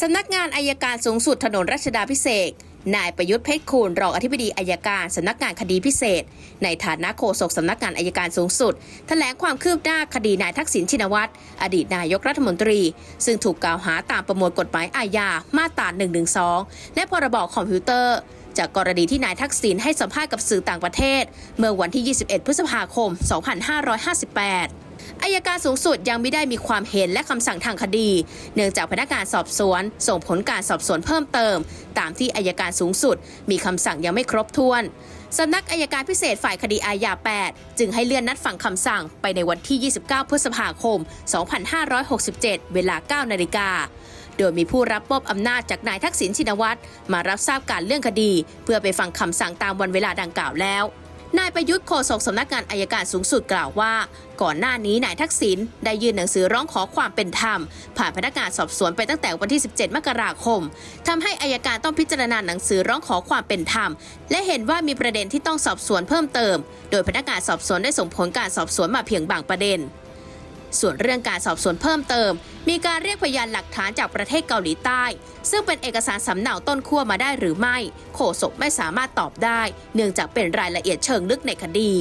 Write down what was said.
สำนักงานอายการสูงสุดถนนรัชดาพิเศษนายประยุทธ์เพชรคูณรองอธิบดีอายการสำนักงานคดีพิเศษ ในฐานะโฆษกสำนักงานอายการสูงสุดแถลงความคืบหน้าคดีนายทักษิณชินวัตรอดีตนายกรัฐมนตรี ซึ่งถูกกล่าวหาตามประมวลกฎหมายอาญามาตรา 112 และพรบคอมพิวเตอร์ จากกรณีที่นายทักษิณให้สัมภาษณ์กับสื่อต่างประเทศ เมื่อวันที่ 21 พฤษภาคม 2558 อายการสูงสุดยังไม่ได้มีความเห็นและคำสั่งทางคดี เนื่องจากพนักงานสอบสวน ส่งผลการสอบสวนเพิ่มเติม ตามที่อายการสูงสุด มีคำสั่งยังไม่ครบถ้วนสำนักอายการพิเศษฝ่ายคดีอาญา 8 จึงให้เลื่อนนัดฟังคำสั่งไปในวันที่ 29 พฤษภาคม 2567 เวลา 9 นาฬิกา โดยมีผู้รับมอบอำนาจจากนายทักษิณชินวัตรมารับทราบการเรื่องคดี เพื่อไปฟังคำสั่งตามวันเวลาดังกล่าวแล้ว นายประยุทธ์โฆษกสำนักงานอายการสูงสุดกล่าวว่า ก่อนหน้านี้นายทักษิณได้ยื่นหนังสือร้องขอความเป็นธรรม ผ่านพนักงานสอบสวนไปตั้งแต่วันที่ 17 มกราคมทำให้อายการต้องพิจารณาหนังสือร้องขอความเป็นธรรม และเห็นว่ามีประเด็นที่ต้องสอบสวนเพิ่มเติม โดยพนักงานสอบสวนได้ส่งผลการสอบสวนมาเพียงบางประเด็น ส่วนเรื่องการสอบสวนเพิ่มเติม มีการเรียกพยานหลักฐานจากประเทศเกาหลีใต้ ซึ่งเป็นเอกสารสำเนาต้นขั้วมาได้หรือไม่ โฆษกไม่สามารถตอบได้ เนื่องจากเป็นรายละเอียดเชิงลึกในคดี